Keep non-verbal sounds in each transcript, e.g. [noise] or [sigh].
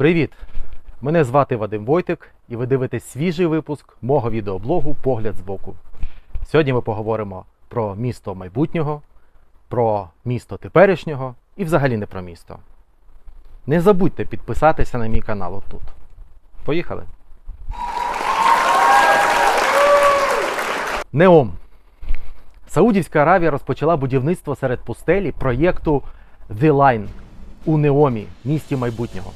Привіт! Мене звати Вадим Войтик, і ви дивитесь свіжий випуск мого відеоблогу Погляд збоку. Сьогодні ми поговоримо про місто майбутнього, про місто теперішнього і взагалі не про місто. Не забудьте підписатися на мій канал отут. Поїхали! Неом. Саудівська Аравія розпочала будівництво серед пустелі проєкту The Line у Неомі, місті майбутнього.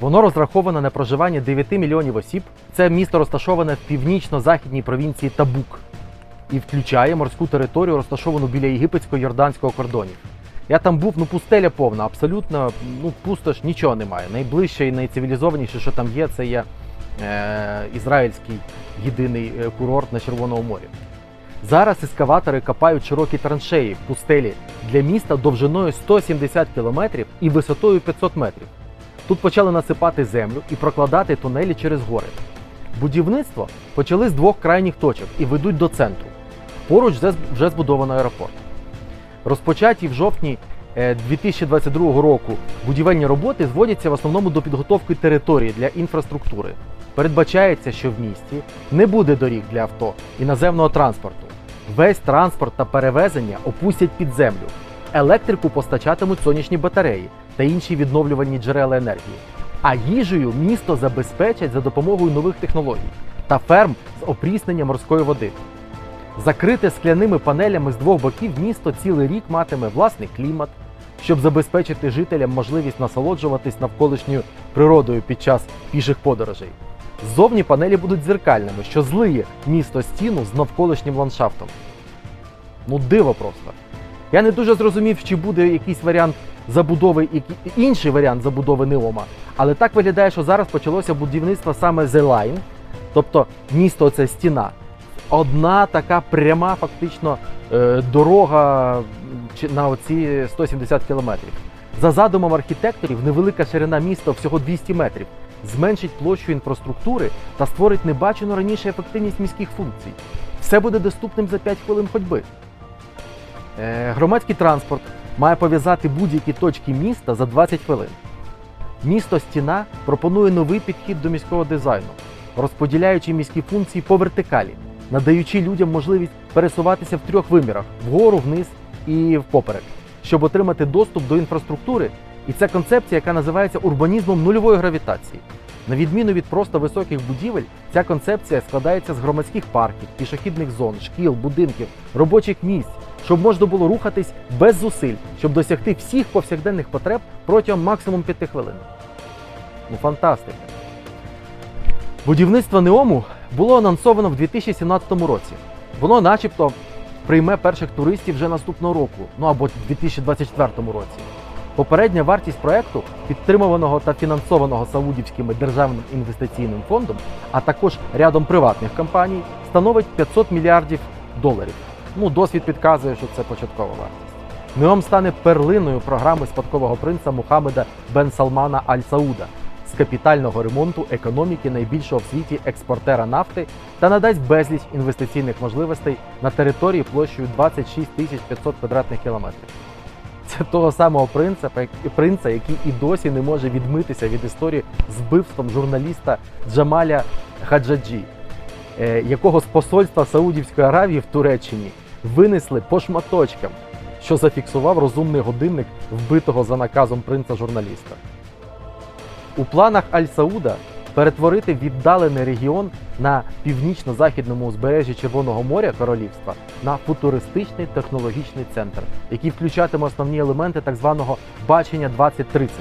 Воно розраховане на проживання 9 мільйонів осіб. Це місто розташоване в північно-західній провінції Табук і включає морську територію, розташовану біля єгипетсько-йорданського кордонів. Я там був, ну пустеля повна, абсолютно ну пустош, нічого немає. Найближче і найцивілізованіше, що там є, це є е, ізраїльський єдиний е, курорт на Червоному морі. Зараз ескаватори копають широкі траншеї пустелі для міста довжиною 170 кілометрів і висотою 500 метрів. Тут почали насипати землю і прокладати тунелі через гори. Будівництво почали з двох крайніх точок і ведуть до центру. Поруч вже- збудовано аеропорт. Розпочаті в жовтні е, 2022 року будівельні роботи зводяться в основному до підготовки території для інфраструктури. Передбачається, що в місті не буде доріг для авто і наземного транспорту. Весь транспорт та перевезення опустять під землю. Електрику постачатимуть сонячні батареї та інші відновлювальні джерела енергії. А їжею місто забезпечать за допомогою нових технологій та ферм з опріснення морської води. Закрите скляними панелями з двох боків місто цілий рік матиме власний клімат, щоб забезпечити жителям можливість насолоджуватись навколишньою природою під час піших подорожей. Ззовні панелі будуть дзеркальними, що злиє місто стіну з навколишнім ландшафтом. Ну, диво просто. Я не дуже зрозумів, чи буде якийсь варіант забудови, який- інший варіант забудови Неома. Але так виглядає, що зараз почалося будівництво саме The Line, тобто місто це стіна. Одна така пряма, фактично, е, дорога на оці 170 кілометрів. За задумом архітекторів, невелика ширина міста всього 200 метрів. Зменшить площу інфраструктури та створить небачену раніше ефективність міських функцій. Все буде доступним за 5 хвилин ходьби. Е, Громадський транспорт має пов'язати будь-які точки міста за 20 хвилин. Місто Стіна пропонує новий підхід до міського дизайну, розподіляючи міські функції по вертикалі, надаючи людям можливість пересуватися в трьох вимірах вгору, вниз і впоперек, щоб отримати доступ до інфраструктури. І це концепція, яка називається урбанізмом нульової гравітації. На відміну від просто високих будівель, ця концепція складається з громадських парків, пішохідних зон, шкіл, будинків, робочих місць, щоб можна було рухатись без зусиль, щоб досягти всіх повсякденних потреб протягом максимум 5 хвилин. Ну, фантастика. Будівництво Неому було анонсовано в 2017 році. Воно, начебто, прийме перших туристів вже наступного року, ну або в 2024 році. Попередня вартість проекту, підтримуваного та фінансованого Саудівським державним інвестиційним фондом, а також рядом приватних компаній, становить 500 мільярдів доларів. Ну, досвід підказує, що це початкова вартість. Неом стане перлиною програми спадкового принца Мухаммеда Бен Салмана Аль Сауда з капітального ремонту економіки найбільшого в світі експортера нафти та надасть безліч інвестиційних можливостей на території площею 26 тисяч 500 квадратних кілометрів. Це [laughs] того самого принца, принца, який і досі не може відмитися від історії з вбивством журналіста Джамаля Хаджаджі, е, якого з посольства Саудівської Аравії в Туреччині винесли по шматочкам, що зафіксував розумний годинник вбитого за наказом принца журналіста. У планах Аль-Сауда перетворити віддалений регіон на північно-західному узбережжі Червоного моря королівства на футуристичний технологічний центр, який включатиме основні елементи так званого бачення 2030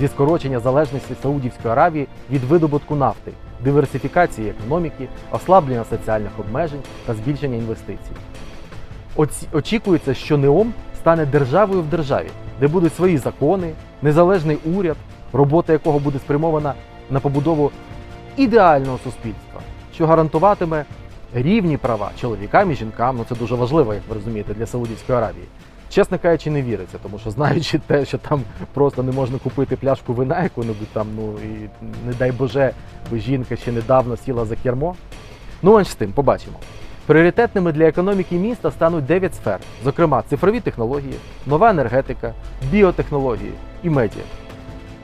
зі скорочення залежності Саудівської Аравії від видобутку нафти, диверсифікації економіки, ослаблення соціальних обмежень та збільшення інвестицій. Очікується, що Неом стане державою в державі, де будуть свої закони, незалежний уряд, робота якого буде спрямована на побудову ідеального суспільства, що гарантуватиме рівні права чоловікам і жінкам. Ну це дуже важливо, як ви розумієте, для Саудівської Аравії. Чесно кажучи, не віриться, тому що знаючи те, що там просто не можна купити пляшку вина яку-небудь там, ну і не дай Боже, бо жінка ще недавно сіла за кермо. Ну, менш з тим, побачимо. Пріоритетними для економіки міста стануть 9 сфер, зокрема цифрові технології, нова енергетика, біотехнології і медіа.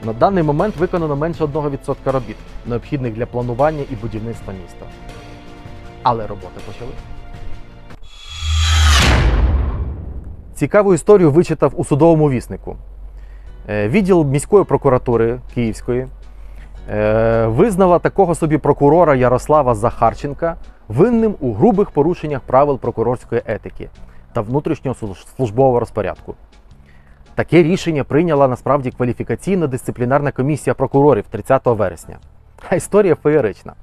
На даний момент виконано менше 1% робіт, необхідних для планування і будівництва міста. Але роботи почали. Цікаву історію вичитав у судовому віснику. Е, Відділ міської прокуратури Київської е, визнала такого собі прокурора Ярослава Захарченка винним у грубих порушеннях правил прокурорської етики та внутрішнього службового розпорядку. Таке рішення прийняла насправді кваліфікаційна дисциплінарна комісія прокурорів 30 вересня. А історія феєрична.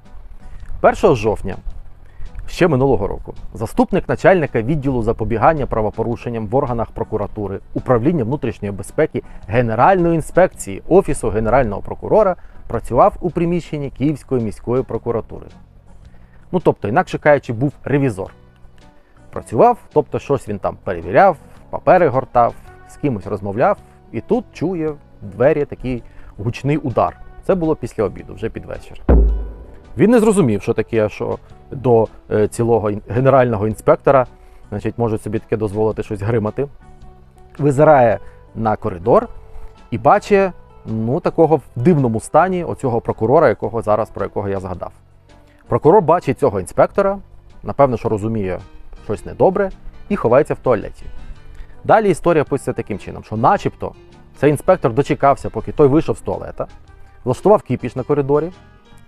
1 жовтня ще минулого року заступник начальника відділу запобігання правопорушенням в органах прокуратури управління внутрішньої безпеки Генеральної інспекції Офісу Генерального прокурора працював у приміщенні Київської міської прокуратури. Ну тобто, інакше кажучи, був ревізор. Працював, тобто щось він там перевіряв, папери гортав, з кимось розмовляв, і тут чує в двері такий гучний удар. Це було після обіду, вже під вечір. Він не зрозумів, що таке, що до е, цілого генерального інспектора значить, можуть собі таке дозволити щось гримати. Визирає на коридор і бачить ну, такого в дивному стані оцього прокурора, якого зараз про якого я згадав. Прокурор бачить цього інспектора, напевно, що розуміє щось недобре, і ховається в туалеті. Далі історія пишеться таким чином, що начебто цей інспектор дочекався, поки той вийшов з туалета, влаштував кіпіш на коридорі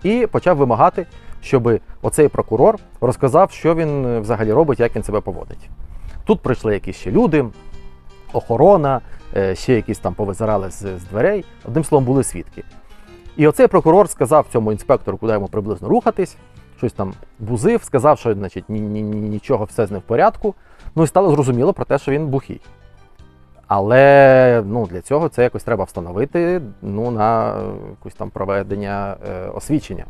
і почав вимагати, щоб оцей прокурор розказав, що він е, взагалі робить, як він себе поводить. Тут прийшли якісь ще люди, охорона, е, ще якісь там повизирали з, з дверей. Одним словом, були свідки. І оцей прокурор сказав цьому інспектору, куди йому приблизно рухатись, щось там бузив, сказав, що значить, ні, ні, ні, нічого все з ним в порядку. Ну і стало зрозуміло про те, що він бухий. Але ну, для цього це якось треба встановити ну, на е, якусь там проведення е, освідчення.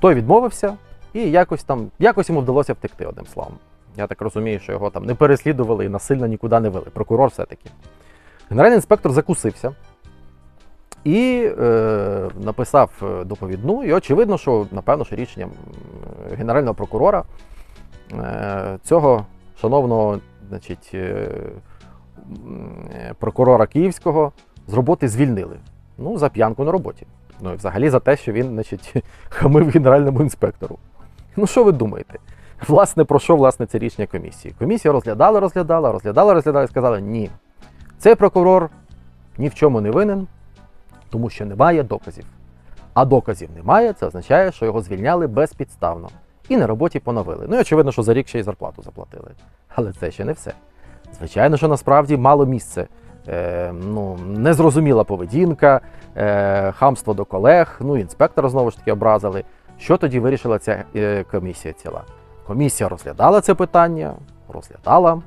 Той відмовився, і якось там якось йому вдалося втекти одним словом. Я так розумію, що його там не переслідували і насильно нікуди не вели. Прокурор все-таки. Генеральний інспектор закусився і е, написав е, доповідну. І очевидно, що напевно, що рішенням генерального прокурора е, цього шановного значить, е, прокурора Київського з роботи звільнили. Ну, за п'янку на роботі. Ну і взагалі за те, що він значить, [laughs] хамив генеральному інспектору. Ну, що ви думаєте? Власне, про що власне це рішення комісії? Комісія розглядала, розглядала, розглядала, розглядала і сказала, ні, цей прокурор ні в чому не винен, тому що немає доказів. А доказів немає, це означає, що його звільняли безпідставно. І на роботі поновили. Ну і очевидно, що за рік ще й зарплату заплатили. Але це ще не все. Звичайно, що насправді мало місце. Е, ну, незрозуміла поведінка, е, хамство до колег, ну, інспектора знову ж таки образили. Що тоді вирішила ця е, комісія ціла? Комісія розглядала це питання, розглядала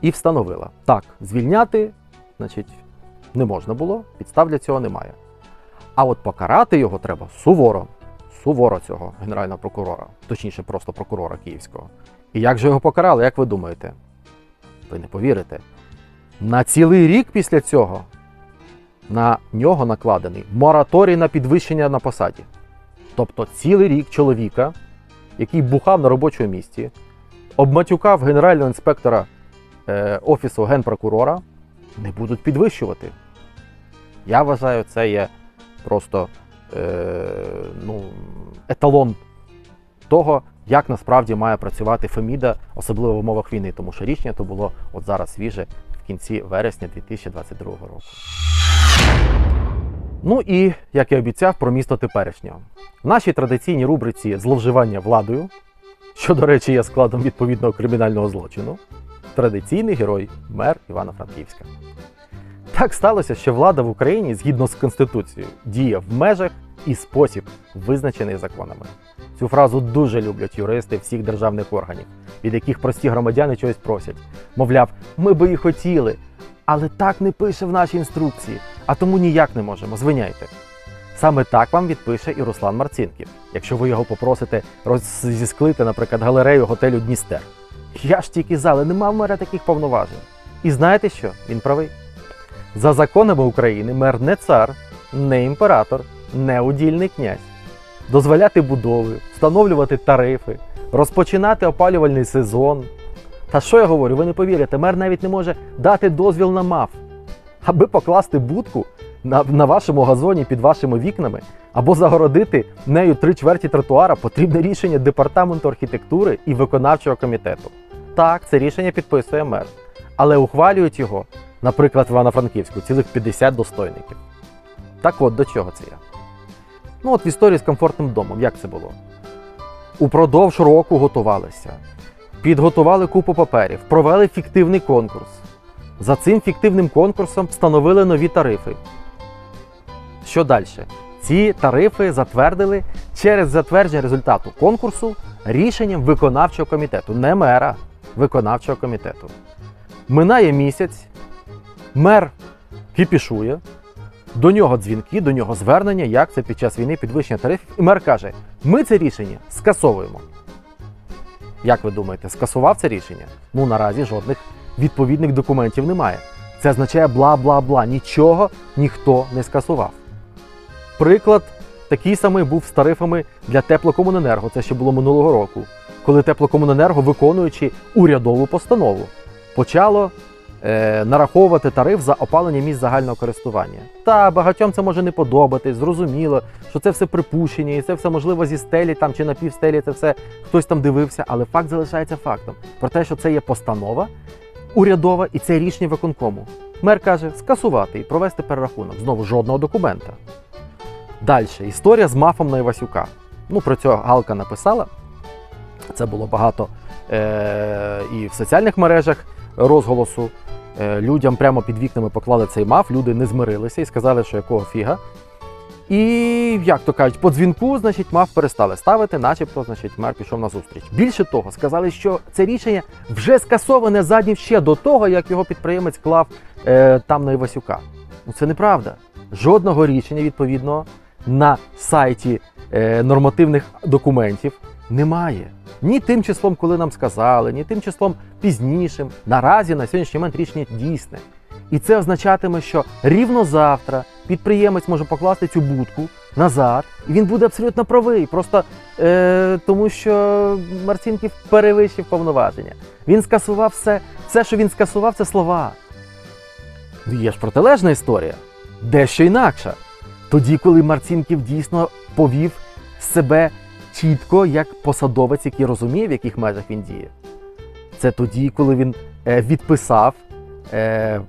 і встановила: так, звільняти, значить, не можна було, підстав для цього немає. А от покарати його треба суворо, суворо цього генерального прокурора, точніше, просто прокурора Київського. І як же його покарали, як ви думаєте? Ви не повірите. На цілий рік після цього на нього накладений мораторій на підвищення на посаді. Тобто цілий рік чоловіка, який бухав на робочому місці, обматюкав генерального інспектора е, офісу генпрокурора, не будуть підвищувати. Я вважаю, це є просто ну, еталон того, як насправді має працювати Феміда, особливо в умовах війни, тому що рішення то було от зараз свіже в кінці вересня 2022 року. Ну і як і обіцяв, про місто теперішнього. В нашій традиційній рубриці зловживання владою, що, до речі, є складом відповідного кримінального злочину, традиційний герой мер Івано-Франківська. Так сталося, що влада в Україні згідно з Конституцією діє в межах і спосіб, визначений законами. Цю фразу дуже люблять юристи всіх державних органів, від яких прості громадяни чогось просять. Мовляв, ми би і хотіли, але так не пише в нашій інструкції, а тому ніяк не можемо. Звиняйте. Саме так вам відпише і Руслан Марцінків, якщо ви його попросите розісклити, наприклад, галерею готелю Дністер. Я ж тільки зали, не мав мера таких повноважень. І знаєте що? Він правий. За законами України мер не цар, не імператор, не удільний князь. Дозволяти будови, встановлювати тарифи, розпочинати опалювальний сезон. Та що я говорю, ви не повірите, мер навіть не може дати дозвіл на МАФ. Аби покласти будку, на, на вашому газоні під вашими вікнами або загородити нею три чверті тротуара, потрібне рішення департаменту архітектури і виконавчого комітету. Так, це рішення підписує мер, але ухвалюють його, наприклад, в Івано-Франківську, цілих 50 достойників. Так от до чого це я? Ну, от в історії з комфортним домом, як це було? Упродовж року готувалися, підготували купу паперів, провели фіктивний конкурс. За цим фіктивним конкурсом встановили нові тарифи. Що далі? Ці тарифи затвердили через затвердження результату конкурсу рішенням виконавчого комітету, не мера, виконавчого комітету. Минає місяць, мер кипішує, до нього дзвінки, до нього звернення, як це під час війни підвищення тарифів. І мер каже: ми це рішення скасовуємо. Як ви думаєте, скасував це рішення? Ну наразі жодних відповідних документів немає. Це означає бла-бла-бла. Нічого ніхто не скасував. Приклад такий самий був з тарифами для теплокомуненерго. Це ще було минулого року, коли теплокомуненерго, виконуючи урядову постанову, почало нараховувати тариф за опалення місць загального користування. Та багатьом це може не подобатись, зрозуміло, що це все припущення, і це все можливо зі стелі там чи на півстелі, це все хтось там дивився, але факт залишається фактом про те, що це є постанова урядова і це рішення виконкому. Мер каже скасувати і провести перерахунок. Знову жодного документа. Далі історія з мафом на Івасюка. Ну, про цього Галка написала. Це було багато е- і в соціальних мережах розголосу. Е, людям прямо під вікнами поклали цей маф, люди не змирилися і сказали, що якого фіга. І як то кажуть, по дзвінку, значить, маф перестали ставити, начебто, значить, мер пішов на зустріч. Більше того, сказали, що це рішення вже скасоване за днів ще до того, як його підприємець клав е, там на Івасюка. Ну це неправда. Жодного рішення відповідного на сайті е, нормативних документів немає. Ні тим числом, коли нам сказали, ні тим числом пізнішим. Наразі на сьогоднішній момент рішення дійсне. І це означатиме, що рівно завтра підприємець може покласти цю будку назад, і він буде абсолютно правий. Просто е, тому, що Марцінків перевищив повноваження. Він скасував все, все, що він скасував, це слова. Ну, Є ж протилежна історія, дещо інакша. Тоді, коли Марцінків дійсно повів себе чітко як посадовець, який розуміє, в яких межах він діє. Це тоді, коли він е, відписав е,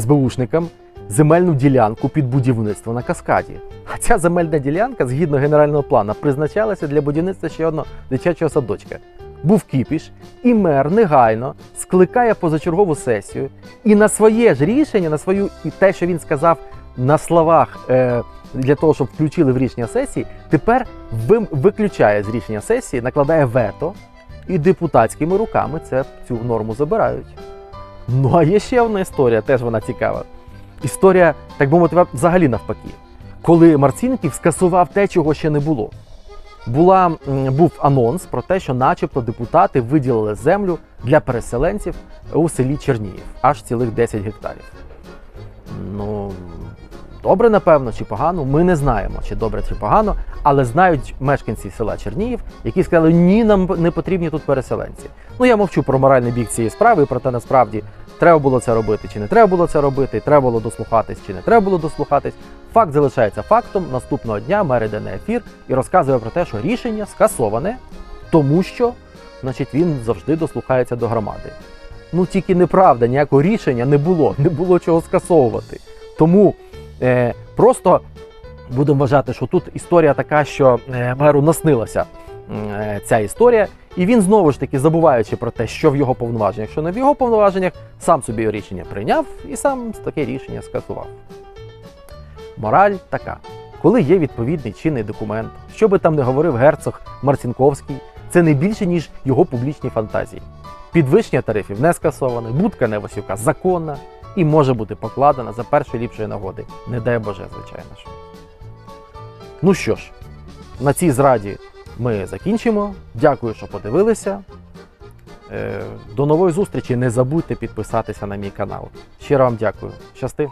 СБУшникам земельну ділянку під будівництво на каскаді. А ця земельна ділянка, згідно генерального плану, призначалася для будівництва ще одного дитячого садочка. Був кіпіш, і мер негайно скликає позачергову сесію і на своє ж рішення, на свою і те, що він сказав на словах е, для того, щоб включили в рішення сесії, тепер виключає з рішення сесії, накладає вето, і депутатськими руками це цю норму забирають. Ну а є ще одна історія, теж вона цікава. Історія, так би мовити, взагалі навпаки. Коли Марцінків скасував те, чого ще не було. Була, був анонс про те, що, начебто, депутати виділили землю для переселенців у селі Черніїв, аж цілих 10 гектарів. Ну, добре, напевно, чи погано, ми не знаємо, чи добре, чи погано, але знають мешканці села Черніїв, які сказали, ні, нам не потрібні тут переселенці. Ну, я мовчу про моральний бік цієї справи, про те, насправді, треба було це робити, чи не треба було це робити, треба було дослухатись, чи не треба було дослухатись. Факт залишається фактом. Наступного дня мер іде на ефір і розказує про те, що рішення скасоване, тому що значить, він завжди дослухається до громади. Ну тільки неправда, ніякого рішення не було, не було чого скасовувати. Тому просто будемо вважати, що тут історія така, що е, меру наснилася е, ця історія, і він знову ж таки, забуваючи про те, що в його повноваженнях, що не в його повноваженнях, сам собі рішення прийняв і сам таке рішення скасував. Мораль така: коли є відповідний чинний документ, що би там не говорив герцог Марцінковський, це не більше, ніж його публічні фантазії. Підвищення тарифів не скасоване, будка Невасюка законна і може бути покладена за першої ліпшої нагоди. Не дай Боже, звичайно ж. Ну що ж, на цій зраді ми закінчимо. Дякую, що подивилися. Е, До нової зустрічі. Не забудьте підписатися на мій канал. Щиро вам дякую. Щасти!